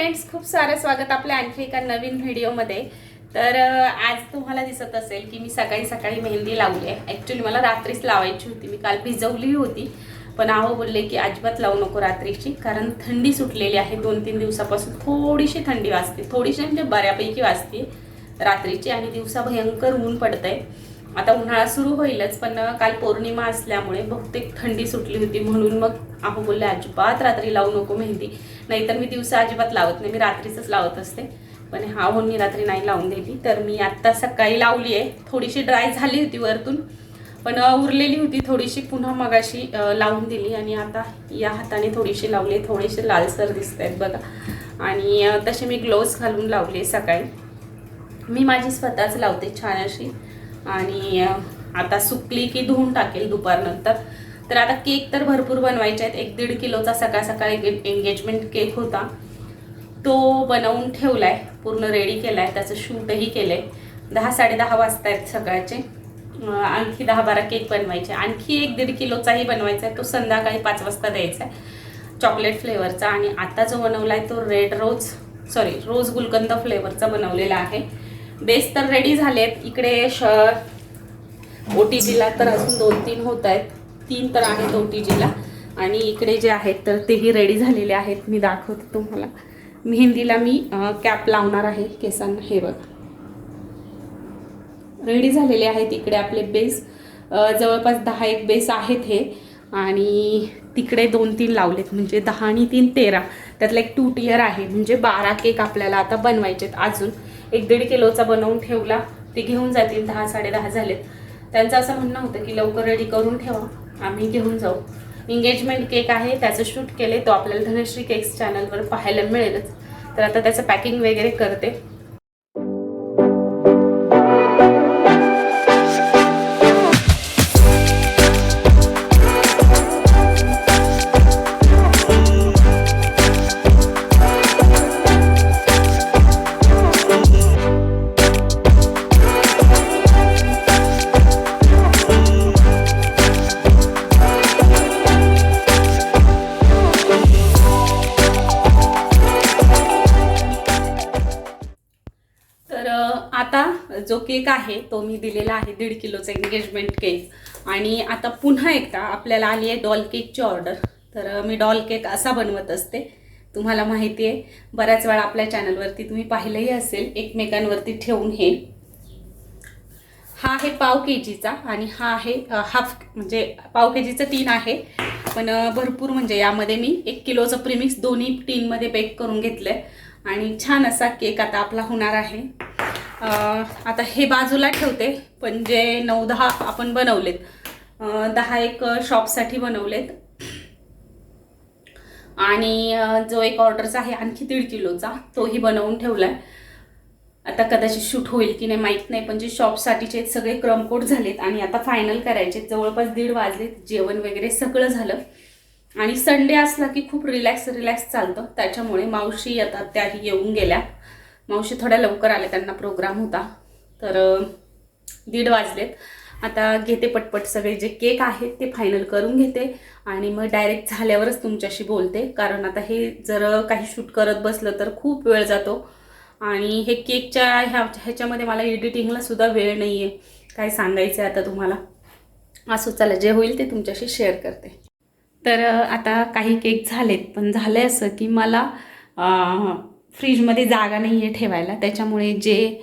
Friends खूप सारं स्वागत आपल्या आणखी एका नवीन व्हिडिओमध्ये. तर आज तुम्हाला दिसत असेल की मी सकाळी सकाळी मेहंदी लावली आहे. ॲक्च्युली मला रात्रीच लावायची होती. मी काल भिजवली होती. पण आहो बोलले की अजिबात लावू नको रात्रीची कारण थंडी सुटलेली आहे. दोन तीन दिवसापासून थोडीशी थंडी वाजते. थोडीशी म्हणजे बऱ्यापैकी वाजते रात्रीची आणि दिवसा भयंकर ऊन पडतंय. आता उन्हाळा सुरू होईलच पण काल पौर्णिमा असल्यामुळे बहुतेक थंडी सुटली होती म्हणून मग आहो बोलले अजिबात रात्री लावू नको मेहंदी. नाहीतर मी दिवसा अजिबात लावत नाही. मी रात्रीचंच लावत असते. पण हा होऊन मी रात्री नाही लावून दिली तर मी आत्ता सकाळी लावली आहे. थोडीशी ड्राय झाली होती वरतून. पण उरलेली होती थोडीशी. पुन्हा मगाशी लावून दिली. आणि आता या हाताने थोडीशी लावली थोडेसे लालसर दिसत आहेत बघा. आणि तसे मी ग्लोव्ज घालून लावले सकाळी. मी माझी स्वतःच लावते छान अशी. आणि आता सुकली की धुवून टाकेल दुपारनंतर. तर आता केक तर भरपूर बनवायचे आहेत. एक दीड किलोचा सकाळ सकाळी एंगेजमेंट केक होता. तो बनवून ठेवला आहे पूर्ण रेडी केला आहे त्याचं शूटही केलं आहे दहा साडेदहा वाजता आहेत सकाळचे. आणखी दहा बारा केक बनवायचे. आणखी एक दीड किलोचाही बनवायचा आहे. तो संध्याकाळी पाच वाजता द्यायचा आहे. चॉकलेट फ्लेवरचा. आणि आता जो बनवला आहे तो red rose sorry rose gulkand फ्लेवरचा बनवलेला आहे. बेस तर रेडी झाले आहेत इकडे श ओ टी जीला तर अजून दोन तीन होत आहेत. तीन तर आहेत ओटीजीला. आणि इकडे जे आहेत तर तेही रेडी झालेले आहेत. मी दाखवते तुम्हाला. मेहंदीला मी कॅप लावणार आहे केसांना. हे बघा. रेडी झालेले आहेत इकडे आपले बेस जवळपास दहा एक बेस आहेत हे. आणि तिकडे दोन तीन लावलेत. म्हणजे दहा आणि तीन तेरा. त्यातला एक टू टियर आहे. म्हणजे बारा केक आपल्याला आता बनवायचे आहेत अजून. एक दीड किलोचा बनवून ठेवला. ते घेऊन जातील. दहा साडेदहा झालेत. त्यांचं असं म्हणणं होतं की लवकर रेडी करून ठेवा. आम्ही घेऊन जाऊ. एंगेजमेंट केक आहे त्याचं शूट केले तो आपल्याला धनश्री केक्स चॅनलवर पाहायला मिळेलच. तर आता त्याचं पॅकिंग वगैरे करते. जो केक आहे तो मी दिलेला आहे दीड किलोचा एंगेजमेंट केक आणि आता पुन्हा एकदा आपल्याला आली आहे डॉल केकची ऑर्डर तर मी डॉल केक असा बनवत असते. तुम्हाला माहिती आहे बऱ्याच वेळा आपल्या चॅनलवरती तुम्ही पाहिलंही असेल एकमेकांवरती ठेवून हे. हा आहे पाव के जीचा आणि हा आहे हाफ म्हणजे पाव के जीचं तीन आहे. पण भरपूर म्हणजे यामध्ये मी एक किलोचं प्रिमिक्स दोन्ही टीनमध्ये बेक करून घेतलं आहे आणि छान असा केक आता आपला होणार आहे. आता हे बाजूला ठेवते पण जे नऊ दहा आपण बनवलेत दहा एक शॉपसाठी बनवलेत. आणि जो एक ऑर्डरचा आहे आणखी दीड किलोचा तोही बनवून ठेवला आहे आता कदाचित शूट होईल की नाही माहीत नाही पण जे शॉपसाठीचे सगळे क्रमकोट झालेत आणि आता फायनल करायचे जवळपास दीड वाजलेत जेवण वगैरे सगळं झालं. आणि संडे असला की खूप रिलॅक्स रिलॅक्स चालतं. त्याच्यामुळे मावशी येतात त्याही येऊन गेल्या. मावशी थोड्या लवकर आल्या त्यांना प्रोग्राम होता. तर दीड वाजलेत. आता घेते पटपट सगळे जे केक आहेत ते फायनल करून घेते आणि मग डायरेक्ट झाल्यावरच तुमच्याशी बोलते. कारण आता हे जर काही शूट करत बसलं तर खूप वेळ जातो. आणि हे केकच्या ह्या ह्याच्यामध्ये मला एडिटिंगला सुद्धा वेळ नाही आहे काय सांगायचं आहे आता तुम्हाला? असं चला जे होईल ते तुमच्याशी शेअर करते. तर आता काही केक झालेत पण झालं असं की मला फ्रीजमध्ये जागा नाही आहे ठेवायला. त्याच्यामुळे जे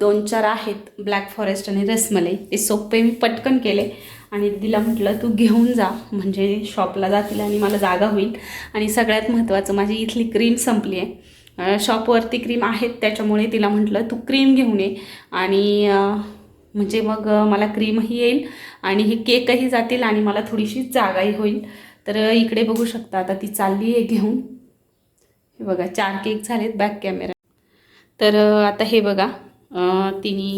दोन चार आहेत ब्लॅक फॉरेस्ट आणि रसमलाई ते सोपे मी पटकन केले. आणि तिला म्हटलं तू घेऊन जा. म्हणजे शॉपला जातील आणि मला जागा होईल. आणि सगळ्यात महत्त्वाचं माझी इथली क्रीम संपली आहे. शॉपवरती क्रीम आहेत त्याच्यामुळे तिला म्हटलं तू क्रीम घेऊन ये. आणि म्हणजे मग मला क्रीमही येईल आणि हे केकही जातील आणि मला थोडीशी जागाही होईल. तर इकडे बघू शकता आता ती चालली आहे घेऊन. हे बघा चार केक झालेत बॅक कॅमेरा तर आता हे बघा तिने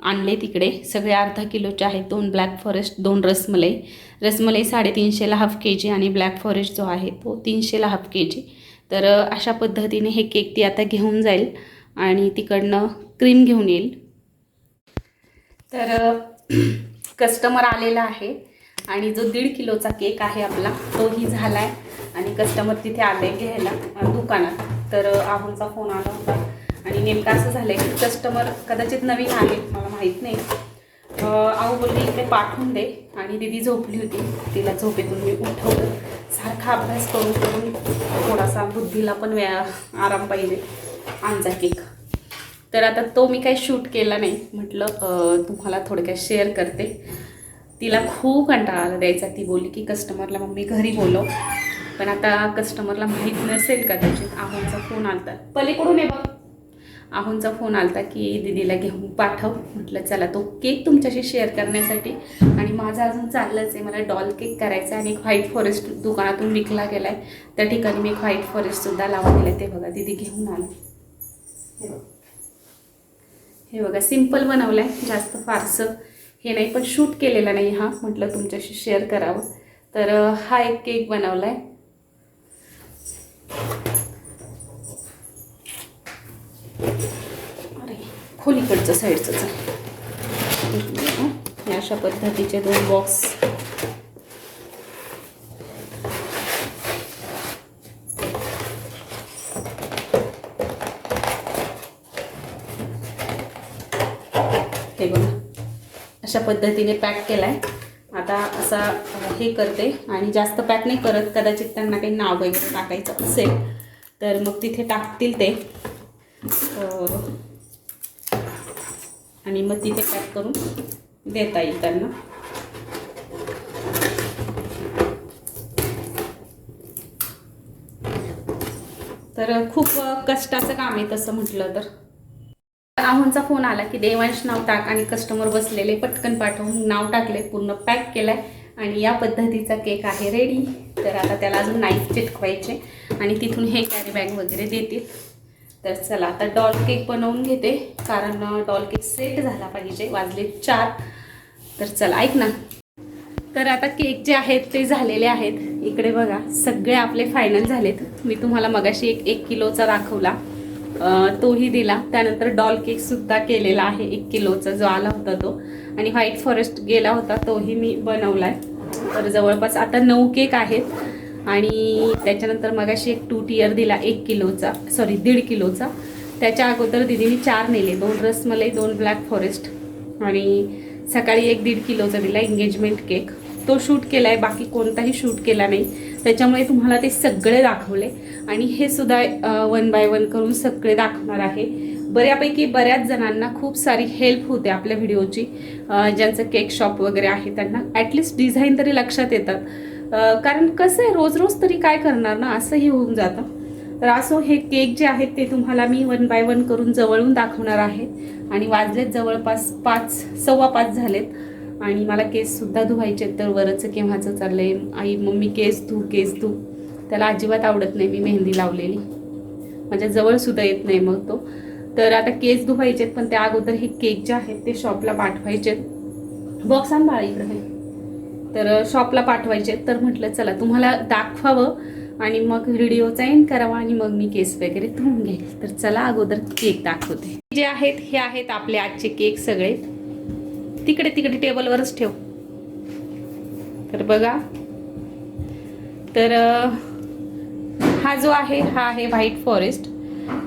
आणले तिकडे. सगळे अर्धा किलोचे आहेत दोन ब्लॅक फॉरेस्ट दोन रसमलाई. रसमलाई साडेतीनशेला हाफ के जी आणि ब्लॅक फॉरेस्ट जो आहे तो तीनशेला हाफ के जी तर अशा पद्धतीने हे केक ती आता घेऊन जाईल आणि तिकडनं क्रीम घेऊन येईल. तर कस्टमर आलेला आहे आणि जो दीड किलोचा केक आहे आपला तोही झाला आहे आणि कस्टमर तिथे आले घ्यायला दुकानात. तर आहोंचा फोन आला होता. आणि नेमकं असं झालं आहे की कस्टमर कदाचित नवीन आले मला माहीत नाही. अं, आहो बोलली इकडे पाठवून दे. आणि दिदी झोपली होती. तिला झोपेतून मी उठवलं. सारखा अभ्यास करून करून थोडासा बुद्धीला पण व्या आराम पाहिजे. आमचा केक. तर आता तो मी काही शूट केला नाही. म्हटलं तुम्हाला थोडक्यात शेअर करते. तिला खूप कंटाळा आला द्यायचा. ती बोलली की कस्टमरला मम्मी घरी बोलव. पण आता कस्टमरला माहीत नसेल कदाचित. आहोंचा फोन आलता. पलीकडून ये बघ. आहोंचा फोन आलता की दिदीला घेऊन पाठव. म्हटलं चला तो केक तुमच्याशी शेअर करण्यासाठी. आणि माझं अजून चाललंच आहे. मला डॉल केक करायचा आहे आणि एक व्हाईट फॉरेस्ट दुकानातून विकला गेला आहे त्या ठिकाणी मी एक व्हाईट फॉरेस्टसुद्धा लावा दिलं ते बघा दिदी घेऊन आले. हे बघा. हे बघा सिंपल बनवलं आहे जास्त फारसं हे नाही पण शूट केलेला नाही हा. म्हटलं तुमच्याशी शेअर करावं. तर हा एक केक बनवला आहे अरे खोलीकडचं साईडचंच आहे अशा पद्धतीचे दोन बॉक्स हे बघा अशा पद्धतीने पॅक केला आहे आता असा हे करते आणि जास्त पॅक नाही करत कदाचित त्यांना काही नाव वगैरे टाकायचं असेल तर मग तिथे टाकतील ते. आणि मग तिथे पॅक करून देता येईल त्यांना. तर खूप कष्टाचं काम आहे तसं म्हटलं तर. आहोंचा फोन आला की देवांश नाव टाक आणि कस्टमर बसलेले पटकन पाठवून नाव टाकले पूर्ण पॅक केलाय आणि या पद्धतीचा केक आहे रेडी तर आता त्याला अजून नाईफ चिटकवायचे आणि तिथून हे कॅरी बॅग वगैरे देतील. तर चला आता डॉल केक बनवून घेते कारण डॉल केक सेट झाला पाहिजे वाजले चार. तर चला ऐक ना. तर आता केक जे आहेत ते झालेले आहेत. इकडे बघा सगळे आपले फायनल झालेत. मी तुम्हाला मगाशी एक एक किलोचा दाखवला. तोही दिला. त्यानंतर डॉल केक सुद्धा केलेला आहे एक किलोचा जो आला होता तो. आणि व्हाईट फॉरेस्ट गेला होता तोही मी बनवलाय. तर जवळपास आता नऊ केक आहेत. आणि त्याच्यानंतर मगाशी एक टू टियर दिला एक किलोचा सॉरी दीड किलोचा. त्याच्या अगोदर दिदीने चार नेले दोन रसमलाई दोन ब्लॅक फॉरेस्ट. आणि सकाळी एक दीड किलोचा दिला एंगेजमेंट केक तो शूट केला आहे बाकी कोणताही शूट केला नाही. त्याच्यामुळे तुम्हाला ते सगळे दाखवले. आणि हे सुद्धा वन बाय वन करून सगळे दाखवणार आहे. बऱ्यापैकी बऱ्याच जणांना खूप सारी हेल्प होते आपल्या व्हिडिओची ज्यांचं केक शॉप वगैरे आहे त्यांना. ॲटलिस्ट डिझाईन तरी लक्षात येतात. कारण कसं आहे रोज रोज तरी काय करणार ना असंही होऊन जातं. तर असो हे केक जे आहेत ते तुम्हाला मी वन बाय वन करून जवळून दाखवणार आहे. आणि वाजलेत जवळपास पाच सव्वा पाच झालेत. आणि मला केससुद्धा धुवायचे आहेत, तर वरचं केव्हाचं चाललं आहे आई मम्मी केस धू केस धू. त्याला अजिबात आवडत नाही मी मेहंदी लावलेली. माझ्या जवळसुद्धा येत नाही मग तो. तर आता केस धुवायचे आहेत, पण त्या अगोदर हे केक जे आहेत ते शॉपला पाठवायचे बॉक्स आणि इकडे तर शॉपला पाठवायचे तर म्हटलं चला तुम्हाला दाखवावं आणि मग व्हिडिओचा एंड करावा आणि मग मी केस वगैरे धुवून घेईल. तर चला अगोदर केक दाखवते. जे आहेत हे आहेत आपले आजचे केक सगळे. तिकडे तिकडे टेबलवरच ठेव. तर बघा. तर हा जो आहे हा आहे व्हाईट फॉरेस्ट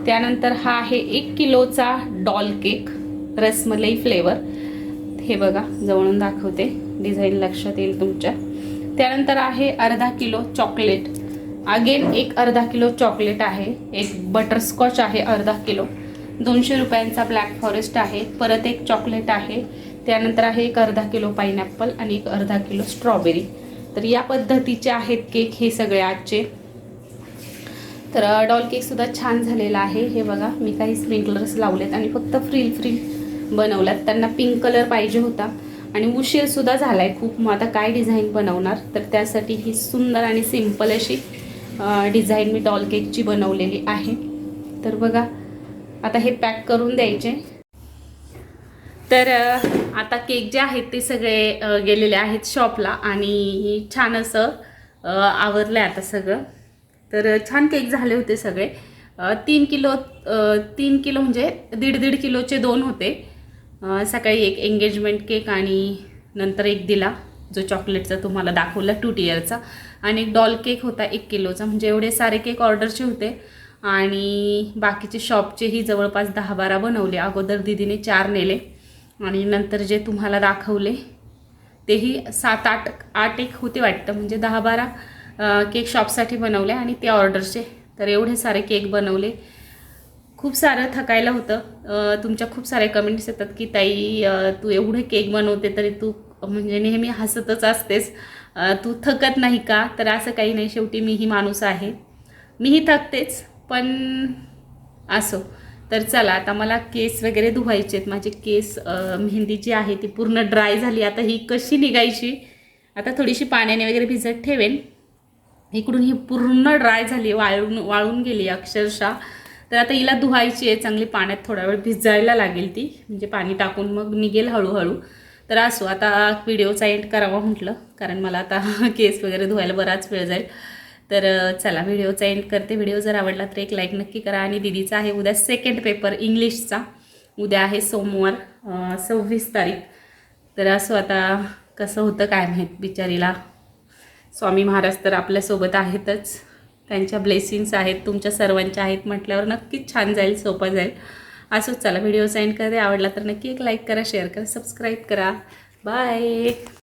त्यानंतर हा आहे एक किलोचा डॉल केक रसमलाई फ्लेवर हे बघा जवळून दाखवते. डिझाईन लक्षात येईल तुमच्या. त्यानंतर आहे अर्धा किलो चॉकलेट अगेन एक अर्धा किलो चॉकलेट आहे. एक बटरस्कॉच आहे अर्धा किलो. दोनशे रुपयांचा ब्लॅक फॉरेस्ट आहे. परत एक चॉकलेट आहे. त्यानंतर आहे एक अर्धा किलो पाईनॅपल आणि एक अर्धा किलो स्ट्रॉबेरी तर या पद्धतीचे आहेत केक हे सगळे आजचे. तर डॉल केकसुद्धा छान झालेला आहे. हे बघा मी काही स्प्रिंकलर्स लावलेत आणि फक्त फ्रील फ्रील बनवल्यात. त्यांना पिंक कलर पाहिजे होता. आणि उशीरसुद्धा झाला आहे खूप. मग आता काय डिझाईन बनवणार? तर त्यासाठी ही सुंदर आणि सिंपल अशी डिझाईन मी डॉल केकची बनवलेली आहे. तर बघा आता हे पॅक करून द्यायचे. तर आता केक जे आहेत ते सगळे गेलेले आहेत शॉपला आणि छान असं आवरलं आहे आता सगळं. तर छान केक झाले होते सगळे. तीन किलो तीन किलो म्हणजे दीड दीड किलोचे दोन होते. सकाळी एक एंगेजमेंट केक आणि नंतर एक दिला जो चॉकलेटचा तुम्हाला दाखवला टू टियरचा आणि एक डॉल केक होता एक किलोचा म्हणजे एवढे सारे केक ऑर्डरचे होते. आणि बाकीचे शॉपचेही जवळपास दहा बारा बनवले. अगोदर दिदीने चार नेले. आणि नंतर जे तुम्हाला दाखवले तेही सात आठ आठ एक होते वाटतं. म्हणजे दहा बारा केक शॉपसाठी बनवले आणि ते ऑर्डरचे. तर एवढे सारे केक बनवले. खूप सारं थकायला होतं. तुमच्या खूप सारे कमेंट्स येतात की ताई तू एवढे केक बनवते तरी तू म्हणजे नेहमी हसतच असतेस. तू थकत नाही का? तर असं काही नाही. शेवटी मीही माणूस आहे. मीही थकतेच पण असो. तर चला आता मला केस वगैरे धुवायचे आहेत. माझे केस मेहंदी जी आहे ती पूर्ण ड्राय झाली. आता ही कशी निघायची? आता थोडीशी पाण्याने वगैरे भिजत ठेवेन. इकडून ही पूर्ण ड्राय झाली वाळून वाळून गेली अक्षरशः. तर आता हिला धुवायची आहे. चांगली पाण्यात थोडा वेळ भिजायला लागेल ती. म्हणजे पाणी टाकून मग निघेल हळूहळू. तर असो आता व्हिडिओचा एंड करावा म्हटलं. कारण मला आता केस वगैरे धुवायला बराच वेळ जाईल. तर चला व्हिडिओचा एंड करते. व्हिडिओ जर आवडला तर एक लाईक नक्की करा. आणि दिदीचा आहे उद्या सेकंड पेपर इंग्लिशचा उद्या आहे सोमवार सव्वीस तारीख. तर असो आता कसं होतं काय माहीत बिचारीला. स्वामी महाराज तर आपल्यासोबत आहेतच. त्यांच्या ब्लेसिंग्स आहेत तुमच्या सर्वांच्या आहेत म्हटल्यावर नक्कीच छान जाईल सोपं जाईल. असंच चला व्हिडिओ सेंड करते. आवडला तर नक्की एक लाईक करा शेअर करा सबस्क्राईब करा. बाय